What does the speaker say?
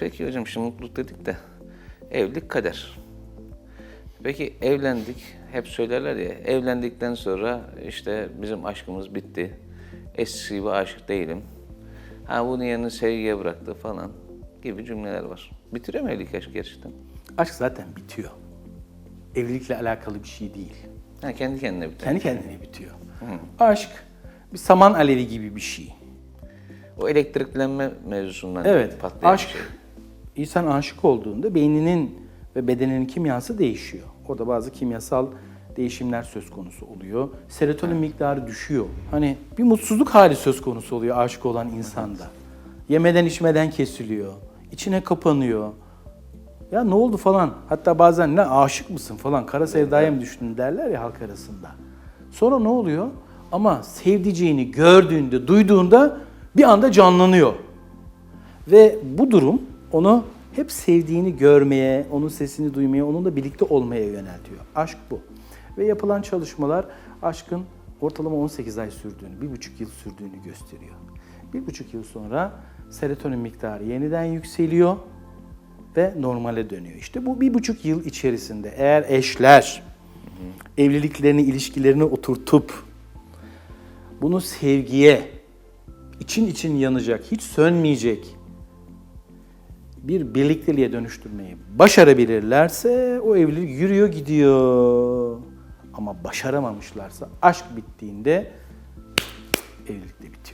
Peki hocam şimdi mutluluk dedik de evlilik kader. Peki evlendik, hep söylerler ya, evlendikten sonra işte bizim aşkımız bitti. Eskisi gibi aşık değilim. Ha bunun yerini sevgiye bıraktı falan gibi cümleler var. Bitiriyor mu evlilik aşk gerçekten? Aşk zaten bitiyor. Evlilikle alakalı bir şey değil. Ha kendi kendine bitiyor. Kendi kendine bitiyor. Aşk bir saman alevi gibi bir şey. O elektriklenme mevzusundan Evet, patlayan aşk. şey. İnsan aşık olduğunda beyninin ve bedeninin kimyası değişiyor. Orada bazı kimyasal değişimler söz konusu oluyor. Serotonin miktarı düşüyor. Hani bir mutsuzluk hali söz konusu oluyor aşık olan insanda. Yemeden içmeden kesiliyor. içine kapanıyor. Ya ne oldu falan. Hatta bazen ne aşık mısın falan, kara sevdaya mı düştün derler ya halk arasında. Sonra ne oluyor? Ama sevdiceğini gördüğünde, duyduğunda bir anda canlanıyor. Ve bu durum onu hep sevdiğini görmeye, onun sesini duymaya, onunla birlikte olmaya yöneltiyor. Aşk bu. Ve yapılan çalışmalar aşkın ortalama 18 ay sürdüğünü, bir buçuk yıl sürdüğünü gösteriyor. Bir buçuk yıl sonra serotonin miktarı yeniden yükseliyor ve normale dönüyor. İşte bu bir buçuk yıl içerisinde eğer eşler evliliklerini, ilişkilerini oturtup bunu sevgiye, için için yanacak, hiç sönmeyecek bir birlikteliğe dönüştürmeyi başarabilirlerse o evlilik yürüyor gidiyor. Ama başaramamışlarsa aşk bittiğinde evlilik de bitiyor.